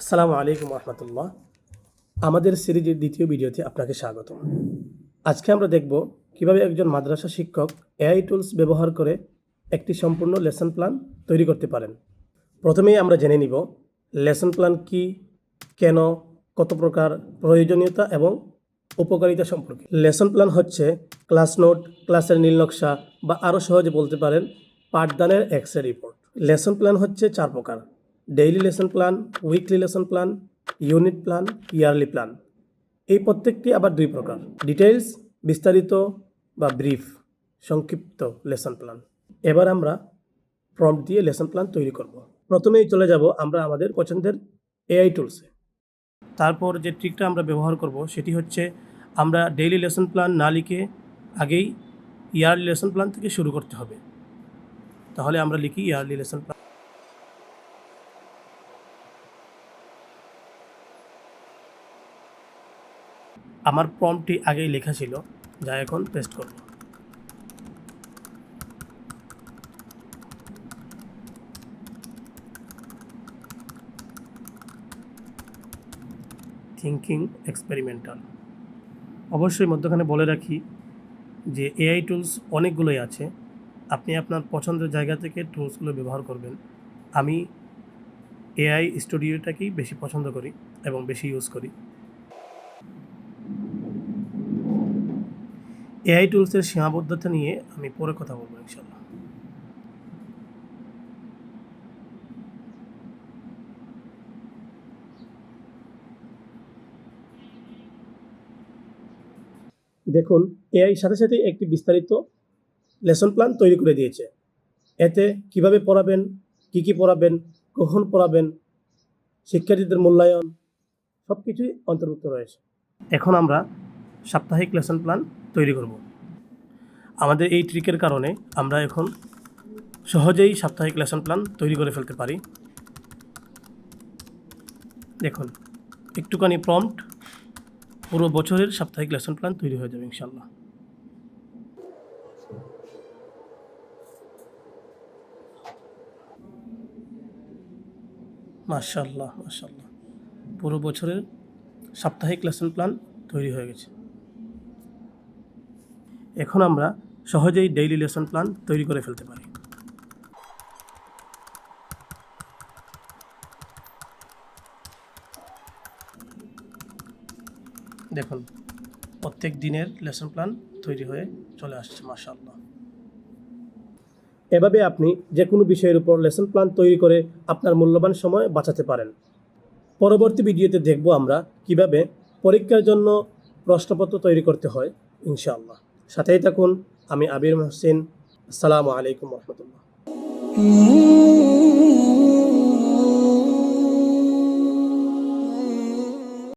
আসসালামু আলাইকুম রহমতুল্লাহ আমাদের সিরিজের দ্বিতীয় ভিডিওতে আপনাকে স্বাগত আজকে আমরা দেখব কীভাবে একজন মাদ্রাসা শিক্ষক এআই টুলস ব্যবহার করে একটি সম্পূর্ণ লেসন প্ল্যান তৈরি করতে পারেন। প্রথমেই আমরা জেনে নিব লেসন প্ল্যান কি, কেন, কত প্রকার প্রয়োজনীয়তা এবং উপকারিতা সম্পর্কে। লেসন প্ল্যান হচ্ছে ক্লাস নোট, ক্লাসের নীল নকশা বা আরও সহজে বলতে পারেন পাঠদানের এক্সরে রিপোর্ট লেসন প্ল্যান হচ্ছে চার প্রকার। Daily lesson plan, weekly lesson plan, unit plan, yearly plan. এই প্রত্যেকটি আবার দুই প্রকার। ডিটেইলস, বিস্তারিত বা ব্রিফ, সংক্ষিপ্ত লেসন প্ল্যান। এবার আমরা প্রম্পট দিয়ে লেসন প্ল্যান তৈরি করব। প্রথমেই চলে যাব আমরা আমাদের পছন্দের এআই টুলসে। তারপর যে ট্রিকটা আমরা ব্যবহার করব সেটি হচ্ছে আমরা ডেইলি লেসন প্ল্যান না লিখে আগেই ইয়ারলি লেসন প্ল্যান থেকে শুরু করতে হবে। তাহলে আমরা লিখি ইয়ারলি লেসন প্ল্যান। আমার প্রম্পটটি আগেই লেখা ছিল, যা এখন পেস্ট করব। থিঙ্কিং এক্সপেরিমেন্টাল অবশ্যই মধ্যখানে বলে রাখি যে এআই টুলস অনেকগুলোই আছে। আপনি আপনার পছন্দের জায়গা থেকে টুলসগুলো ব্যবহার করবেন। আমি এআই স্টুডিওটাকেই বেশি পছন্দ করি এবং বেশি ইউজ করি। এআই টুলসের সীমাবদ্ধতা নিয়ে আমি পরে কথা বলব ইনশাল্লাহ দেখুন, এআই সাথে সাথে একটি বিস্তারিত লেসন প্ল্যান তৈরি করে দিয়েছে। এতে কীভাবে পড়াবেন, কি কি পড়াবেন, কখন পড়াবেন, শিক্ষার্থীদের মূল্যায়ন সব কিছুই অন্তর্ভুক্ত রয়েছে। এখন আমরা সাপ্তাহিক লেসন প্ল্যান তৈরি করব। আমাদের এই ট্রিকের কারণে আমরা এখন সহজেই সাপ্তাহিক লেসন প্ল্যান তৈরি করে ফেলতে পারি। দেখুন, একটুখানি প্রম্পট পুরো বছরের সাপ্তাহিক লেসন প্ল্যান তৈরি হয়ে যাবে ইনশাল্লাহ মাশাল্লাহ মাশাল্লাহ পুরো বছরের সাপ্তাহিক লেসন প্ল্যান তৈরি হয়ে গেছে। এখন আমরা সহজেই ডেইলি লেসন প্ল্যান তৈরি করে ফেলতে পারি। দেখুন, প্রত্যেক দিনের লেসন প্ল্যান তৈরি হয়ে চলে আসছে, মাশাআল্লাহ। এভাবে আপনি যে কোনো বিষয়ের উপর লেসন প্ল্যান তৈরি করে আপনার মূল্যবান সময় বাঁচাতে পারেন। পরবর্তী ভিডিওতে দেখব আমরা কীভাবে পরীক্ষার জন্য প্রশ্নপত্র তৈরি করতে হয়, ইনশাআল্লাহ। সাথেই থাকুন আমি আবির হোসেন আসসালামু আলাইকুম রহমতুল্লাহ.